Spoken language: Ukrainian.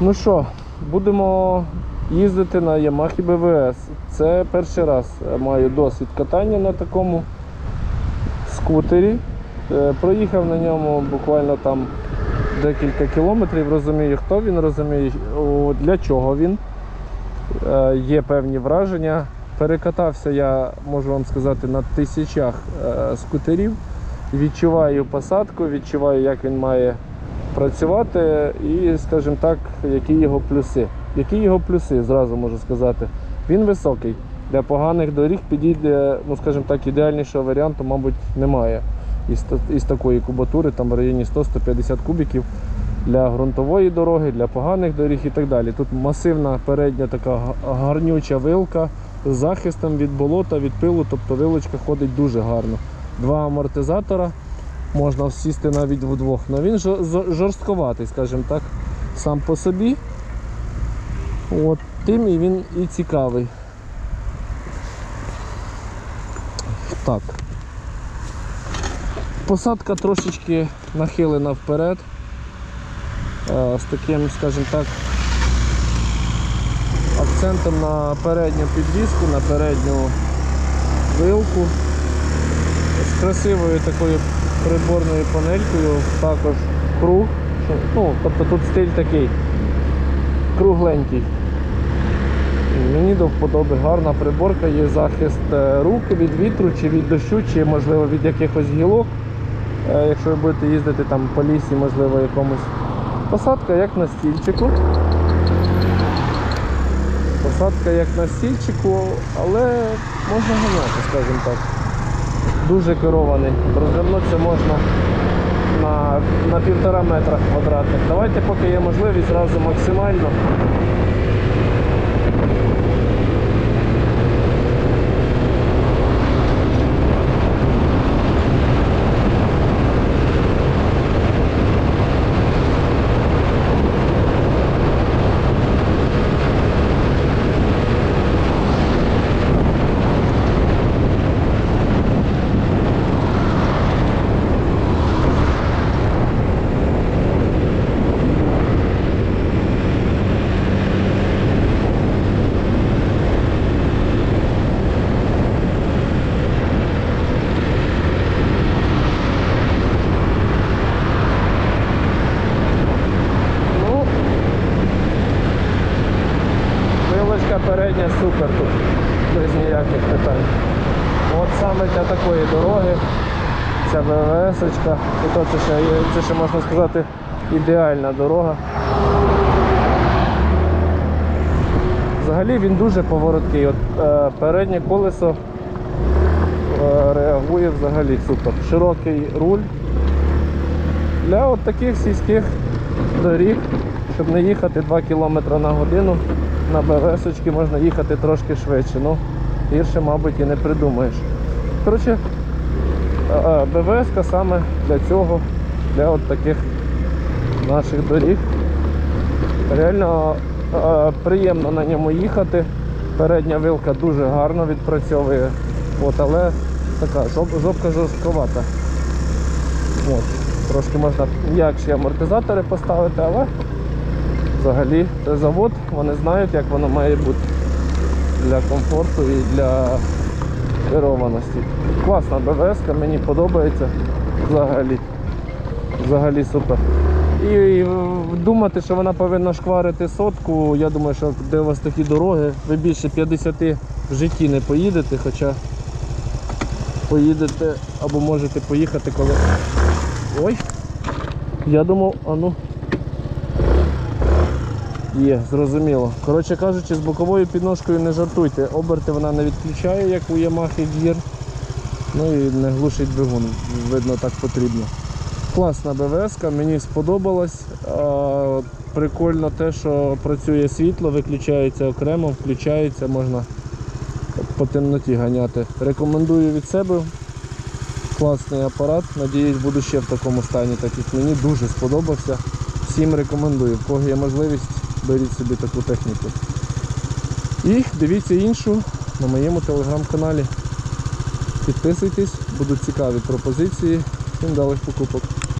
Ну що, будемо їздити на Yamaha BVS. Це перший раз маю досвід катання на такому скутері. Е, Проїхав на ньому буквально там декілька кілометрів. Розумію, хто він, розумію, для чого він. Е, Є певні враження. Перекатався я, можу вам сказати, на тисячах е, скутерів. Відчуваю посадку, відчуваю, як він має працювати і, скажімо так, які його плюси. Які його плюси, зразу можу сказати. Він високий. Для поганих доріг підійде, ну скажімо так, ідеальнішого варіанту, мабуть, немає. Із, із такої кубатури, там в районі 100-150 кубіків для ґрунтової дороги, для поганих доріг і так далі. Тут масивна передня така гарнюча вилка з захистом від болота, від пилу, тобто вилочка ходить дуже гарно. Два амортизатора, можна сісти навіть вдвох. але він жорстковатий, скажімо так, сам по собі. От, тим і він і цікавий. Так. Посадка трошечки нахилена вперед. Е, З таким, скажімо так, акцентом на передню підвіску, на передню вилку. З красивою такою приборною панелькою, також круг. Ну, тобто тут стиль такий кругленький. Мені до вподоби гарна приборка, є захист е, рук від вітру чи від дощу, чи можливо від якихось гілок. Е, Якщо ви будете їздити там по лісі, можливо, якомусь. Посадка як на стільчику. Посадка як на стільчику, але можна ганяти, скажімо так. Дуже керований. Розвернутися можна на, на півтора метра квадратних. Давайте, поки є можливість, зразу максимально. Ну, вилочка передня супер тут, без ніяких питань. От саме для такої дороги ця ВВС-очка, і то це ще, це ще можна сказати ідеальна дорога. Взагалі він дуже повороткий. От, е, переднє колесо е, реагує взагалі супер. Широкий руль. Для от таких сільських доріг, щоб не їхати 2 км на годину, на БВС можна їхати трошки швидше. Ну, гірше, мабуть, і не придумаєш. Коротше, БВС саме для цього, для от таких наших доріг. Реально приємно на ньому їхати. Передня вилка дуже гарно відпрацьовує, от, але така жопка жорстковата. От. Трошки можна м'якші амортизатори поставити, але взагалі це завод, вони знають, як воно має бути для комфорту і для керованості. Класна БВС, мені подобається взагалі. Взагалі супер. І, думати, що вона повинна шкварити сотку, я думаю, що де у вас такі дороги, ви більше 50 в житті не поїдете, хоча поїдете або можете поїхати, коли. Ой! Я думав, а ну. Є, зрозуміло. Коротше кажучи, з боковою підножкою не жартуйте. Оберти вона не відключає, як у Yamaha Gear. Ну і не глушить двигун, видно так потрібно. Класна БВС, мені сподобалась. Прикольно те, що працює світло, виключається окремо, включається, можна по темноті ганяти. Рекомендую від себе. Класний апарат. Надіюсь, буду ще в такому стані, так як мені дуже сподобався. Всім рекомендую. В кого є можливість, беріть собі таку техніку. І дивіться іншу на моєму телеграм-каналі. Підписуйтесь, будуть цікаві пропозиції. Всім далих покупок.